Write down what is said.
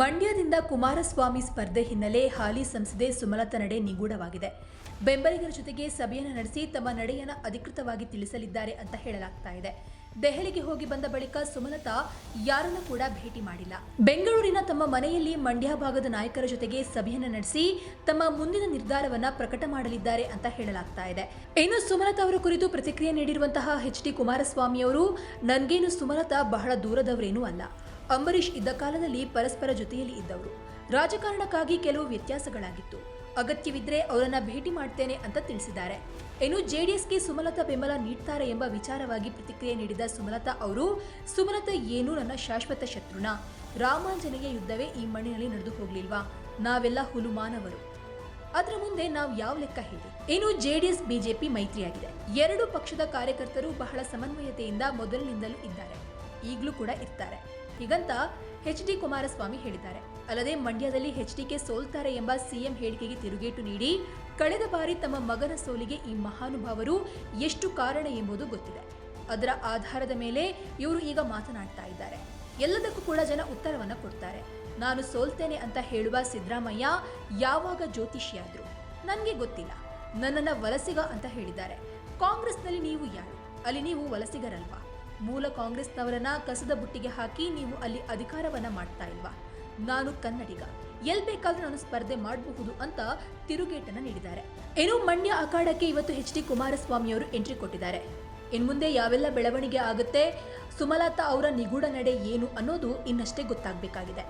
ಮಂಡ್ಯದಿಂದ ಕುಮಾರಸ್ವಾಮಿ ಸ್ಪರ್ಧೆ ಹಿನ್ನೆಲೆ ಹಾಲಿ ಸಂಸದೆ ಸುಮಲತಾ ನಡೆ ನಿಗೂಢವಾಗಿದೆ. ಬೆಂಬಲಿಗರ ಜೊತೆಗೆ ಸಭೆಯನ್ನು ನಡೆಸಿ ತಮ್ಮ ನಡೆಯನ್ನು ಅಧಿಕೃತವಾಗಿ ತಿಳಿಸಲಿದ್ದಾರೆ ಅಂತ ಹೇಳಲಾಗ್ತಾ ಇದೆ. ದೆಹಲಿಗೆ ಹೋಗಿ ಬಂದ ಬಳಿಕ ಸುಮಲತಾ ಯಾರನ್ನು ಕೂಡ ಭೇಟಿ ಮಾಡಿಲ್ಲ. ಬೆಂಗಳೂರಿನ ತಮ್ಮ ಮನೆಯಲ್ಲಿ ಮಂಡ್ಯ ಭಾಗದ ನಾಯಕರ ಜೊತೆಗೆ ಸಭೆಯನ್ನು ನಡೆಸಿ ತಮ್ಮ ಮುಂದಿನ ನಿರ್ಧಾರವನ್ನ ಪ್ರಕಟ ಮಾಡಲಿದ್ದಾರೆ ಅಂತ ಹೇಳಲಾಗ್ತಾ ಇದೆ. ಇನ್ನು ಸುಮಲತಾ ಅವರ ಕುರಿತು ಪ್ರತಿಕ್ರಿಯೆ ನೀಡಿರುವಂತಹ ಎಚ್ ಡಿ ಕುಮಾರಸ್ವಾಮಿ ಅವರು ನನಗೇನು ಸುಮಲತಾ ಬಹಳ ದೂರದವರೇನೂ ಅಲ್ಲ. ಅಂಬರೀಷ್ ಇದ್ದ ಕಾಲದಲ್ಲಿ ಪರಸ್ಪರ ಜೊತೆಯಲ್ಲಿ ಇದ್ದವರು. ರಾಜಕಾರಣಕ್ಕಾಗಿ ಕೆಲವು ವ್ಯತ್ಯಾಸಗಳಾಗಿತ್ತು. ಅಗತ್ಯವಿದ್ರೆ ಅವರನ್ನ ಭೇಟಿ ಮಾಡ್ತೇನೆ ಅಂತ ತಿಳಿಸಿದ್ದಾರೆ. ಇನ್ನು ಜೆಡಿಎಸ್ಗೆ ಸುಮಲತಾ ಬೆಂಬಲ ನೀಡ್ತಾರೆ ಎಂಬ ವಿಚಾರವಾಗಿ ಪ್ರತಿಕ್ರಿಯೆ ನೀಡಿದ ಸುಮಲತಾ ಅವರು, ಸುಮಲತಾ ಏನು ನನ್ನ ಶಾಶ್ವತ ಶತ್ರುನ? ರಾಮಾಂಜನೇಯ ಯುದ್ಧವೇ ಈ ಮಣ್ಣಿನಲ್ಲಿ ನಡೆದು ಹೋಗ್ಲಿಲ್ವಾ? ನಾವೆಲ್ಲ ಹುಲುಮಾನವರು ಅದರ ಮುಂದೆ ನಾವು ಯಾವ ಲೆಕ್ಕ ಹೇಳಿ? ಇನ್ನು ಜೆಡಿಎಸ್, ಬಿಜೆಪಿ ಮೈತ್ರಿಯಾಗಿದೆ. ಎರಡು ಪಕ್ಷದ ಕಾರ್ಯಕರ್ತರು ಬಹಳ ಸಮನ್ವಯತೆಯಿಂದ ಮೊದಲಿನಿಂದಲೂ ಇದ್ದಾರೆ. ಈಗಲೂ ಕೂಡ ಇರ್ತಾರೆ. ಹೀಗಂತ ಎಚ್ ಡಿ ಕುಮಾರಸ್ವಾಮಿ ಹೇಳಿದ್ದಾರೆ. ಅಲ್ಲದೆ ಮಂಡ್ಯದಲ್ಲಿ ಎಚ್ ಡಿಕೆ ಸೋಲ್ತಾರೆ ಎಂಬ ಸಿಎಂ ಹೇಳಿಕೆಗೆ ತಿರುಗೇಟು ನೀಡಿ ಕಳೆದ ಬಾರಿ ತಮ್ಮ ಮಗನ ಸೋಲಿಗೆ ಈ ಮಹಾನುಭಾವರು ಎಷ್ಟು ಕಾರಣ ಎಂಬುದು ಗೊತ್ತಿದೆ. ಅದರ ಆಧಾರದ ಮೇಲೆ ಇವರು ಈಗ ಮಾತನಾಡ್ತಾ ಇದ್ದಾರೆ. ಎಲ್ಲದಕ್ಕೂ ಕೂಡ ಜನ ಉತ್ತರವನ್ನ ಕೊಡ್ತಾರೆ. ನಾನು ಸೋಲ್ತೇನೆ ಅಂತ ಹೇಳುವ ಸಿದ್ದರಾಮಯ್ಯ ಯಾವಾಗ ಜ್ಯೋತಿಷಿಯಾದ್ರು. ನನಗೆ ಗೊತ್ತಿಲ್ಲ. ನನ್ನನ್ನ ವಲಸಿಗ ಅಂತ ಹೇಳಿದ್ದಾರೆ. ಕಾಂಗ್ರೆಸ್ನಲ್ಲಿ ನೀವು ಯಾರು? ಅಲ್ಲಿ ನೀವು ವಲಸಿಗರಲ್ವಾ? ಮೂಲ ಕಾಂಗ್ರೆಸ್ನವರನ್ನ ಕಸದ ಬುಟ್ಟಿಗೆ ಹಾಕಿ ನೀವು ಅಲ್ಲಿ ಅಧಿಕಾರವನ್ನ ಮಾಡ್ತಾ ಇಲ್ವಾ? ನಾನು ಕನ್ನಡಿಗ. ಎಲ್ ಬೇಕಾದ್ರೂ ನಾನು ಸ್ಪರ್ಧೆ ಮಾಡಬಹುದು ಅಂತ ತಿರುಗೇಟನ್ನ ನೀಡಿದ್ದಾರೆ. ಏನು ಮಂಡ್ಯ ಅಖಾಡಕ್ಕೆ ಇವತ್ತು ಎಚ್ ಡಿ ಕುಮಾರಸ್ವಾಮಿ ಅವರು ಎಂಟ್ರಿ ಕೊಟ್ಟಿದ್ದಾರೆ. ಇನ್ ಮುಂದೆ ಯಾವೆಲ್ಲ ಬೆಳವಣಿಗೆ ಆಗುತ್ತೆ, ಸುಮಲತಾ ಅವರ ನಿಗೂಢ ನಡೆ ಏನು ಅನ್ನೋದು ಇನ್ನಷ್ಟೇ ಗೊತ್ತಾಗಬೇಕಾಗಿದೆ.